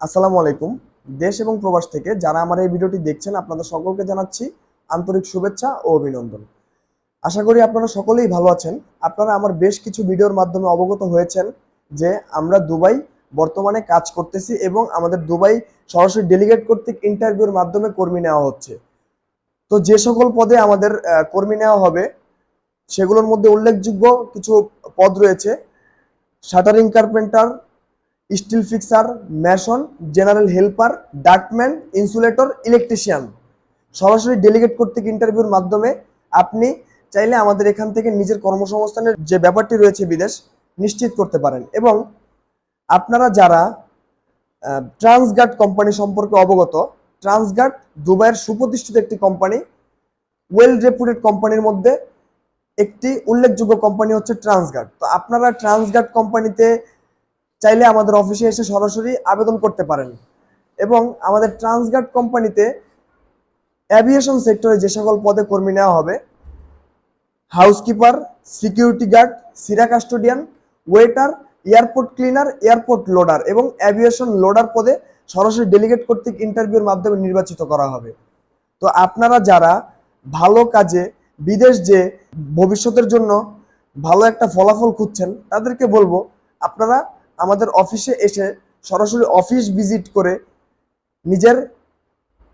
আসসালামু আলাইকুম। দেশ এবং প্রবাস থেকে যারা আমার এই ভিডিওটি দেখছেন, আপনাদের সকলকে জানাচ্ছি আন্তরিক শুভেচ্ছা ও অভিনন্দন। আশা করি আপনারা সকলেই ভালো আছেন। আপনারা আমার বেশ কিছু ভিডিওর মাধ্যমে অবগত হয়েছেন যে আমরা দুবাই বর্তমানে কাজ করতেছি এবং আমাদের দুবাই সরাসরি ডেলিগেট কর্তৃক ইন্টারভিউর মাধ্যমে কর্মী নেওয়া হচ্ছে। তো যে সকল পদে আমাদের কর্মী নেওয়া হবে, সেগুলোর মধ্যে উল্লেখযোগ্য কিছু পদ রয়েছে। Shuttering carpenter steel fixer, mason, general helper ductman insulator, electrician. সরাসরি ডেলিগেট কর্তৃক ইন্টারভিউর মাধ্যমে আপনি চাইলে আমাদের এখান থেকে নিজের কর্মসংস্থানের যে ব্যাপারটি রয়েছে বিদেশ, নিশ্চিত করতে পারেন। এবং আপনারা যারা ট্রান্সগার্ড কোম্পানি সম্পর্কে অবগত ট্রান্সগার্ড দুবাইয়ের সুপ্রতিষ্ঠিত একটি কোম্পানি ওয়েল রেপুটেড কোম্পানির মধ্যে একটি উল্লেখযোগ্য কোম্পানি হচ্ছে ট্রান্সগার্ড তো আপনারা ট্রান্সগার্ড কোম্পানিতে চাইলে আমাদের অফিসে এসে সরাসরি আবেদন করতে পারেন। এবং আমাদের ট্রান্সগার্ড কোম্পানিতে অ্যাভিয়েশন সেক্টরে যে সকল পদে কর্মী নেওয়া হবে হাউসকিপার সিকিউরিটি গার্ড সিরা custodian waiter airport cleaner airport loader এবং অ্যাভিয়েশন লোডার পদে সরাসরি ডেলিগেট কর্তৃক ইন্টারভিউর মাধ্যমে নির্বাচিত করা হবে। তো আপনারা যারা ভালো কাজে, বিদেশ যে ভবিষ্যতের জন্য ভালো একটা ফলাফল খুঁজছেন, তাদেরকে বলব, আপনারা আমাদের অফিসে এসে সরাসরি অফিস ভিজিট করে নিজের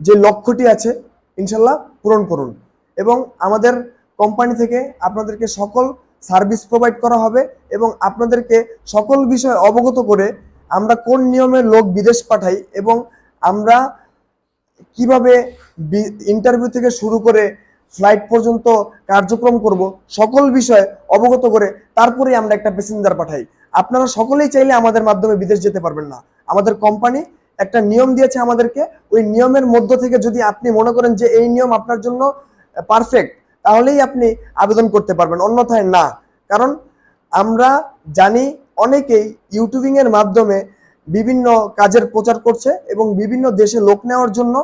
যে লক্ষ্যটি আছে, ইনশাল্লাহ পূরণ করুন। এবং আমাদের কোম্পানি থেকে আপনাদেরকে সকল সার্ভিস প্রোভাইড করা হবে এবং আপনাদেরকে সকল বিষয় অবগত করে আমরা কোন নিয়মে লোক বিদেশ পাঠাই এবং আমরা কীভাবে ইন্টারভিউ থেকে শুরু করে ফ্লাইট পর্যন্ত কার্যক্রম করব, সকল বিষয় অবগত করে তারপরেই আমরা একটা প্যাসেঞ্জার পাঠাই। আপনারা সকলেই চাইলে আমাদের মাধ্যমে বিদেশ যেতে পারবেন না। আমাদের কোম্পানি একটা নিয়ম দিয়েছে আমাদেরকে। ওই নিয়মের মধ্য থেকে যদি আপনি মনে করেন যে এই নিয়ম আপনার জন্য পারফেক্ট তাহলেই আপনি আবেদন করতে পারবেন। অন্যথায় না। কারণ আমরা জানি অনেকেই ইউটিউবিং এর মাধ্যমে বিভিন্ন কাজের প্রচার করছে এবং বিভিন্ন দেশে লোক নেওয়ার জন্য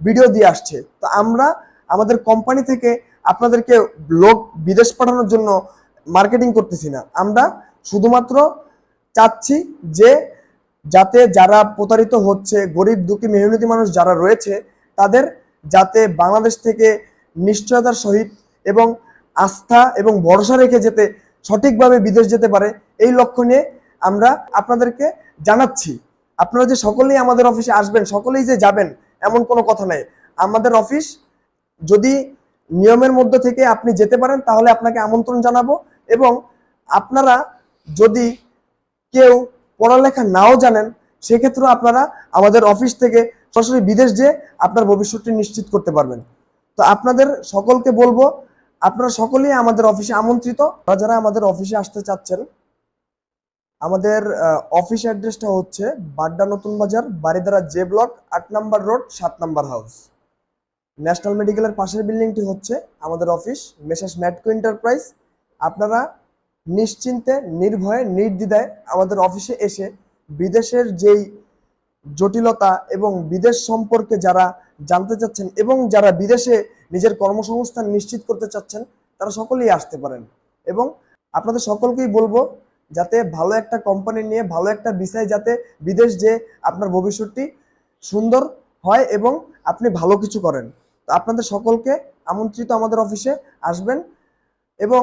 ভিডিও দিয়ে আসছে। তো আমরা আমাদের কোম্পানি থেকে আপনাদেরকে লোক বিদেশ পাঠানোর জন্য মার্কেটিং করতেছি না। আমরা শুধুমাত্র চাচ্ছি যে যাতে যারা প্রতারিত হচ্ছে, গরিব, দুঃখী, মেহনতি মানুষ যারা রয়েছে, তাদের যাতে বাংলাদেশ থেকে নিশ্চয়তার সহিত এবং আস্থা এবং ভরসা রেখে যেতে সঠিকভাবে বিদেশ যেতে পারে, এই লক্ষ্য নিয়ে আমরা আপনাদেরকে জানাচ্ছি। আপনারা যে সকলেই আমাদের অফিসে আসবেন, সকলেই যে যাবেন, এমন কোনো কথা নেই। আমাদের অফিস যদি নিয়মের মধ্যে থেকে আপনি যেতে পারেন, তাহলে আপনাকে আমন্ত্রণ জানাব এবং আপনারা যদি কেউ পড়ালেখা নাও জানেন, সেক্ষেত্রেও আপনারা আমাদের অফিস থেকে সরাসরি বিদেশ যেয়ে আপনার ভবিষ্যৎটি নিশ্চিত করতে পারবেন। তো আপনাদের সকলকে বলব, আপনারা সকলেই আমাদের অফিসে আমন্ত্রিত। যারা আমাদের অফিসে আসতে চাচ্ছেন, আমাদের অফিস অ্যাড্রেসটা হচ্ছে বাড্ডা নতুন বাজার বারিদারা জে ব্লক, আট নাম্বার রোড, সাত নাম্বার হাউস। ন্যাশনাল মেডিকেলের পাশের বিল্ডিংটি হচ্ছে আমাদের অফিস, মেসাস ম্যাটকো এন্টারপ্রাইজ। আপনারা নিশ্চিন্তে, নির্ভয়ে, নির্দ্বিধায় আমাদের অফিসে এসে বিদেশের যেই জটিলতা এবং বিদেশ সম্পর্কে যারা জানতে চাচ্ছেন এবং যারা বিদেশে নিজের কর্মসংস্থান নিশ্চিত করতে চাচ্ছেন, তারা সকলেই আসতে পারেন। এবং আপনাদের সকলকেই বলব, যাতে ভালো একটা কোম্পানি নিয়ে, ভালো একটা বিষয় যাতে বিদেশ যে আপনার ভবিষ্যৎটি সুন্দর হয় এবং আপনি ভালো কিছু করেন। তো আপনাদের সকলকে আমন্ত্রিত আমাদের অফিসে আসবেন এবং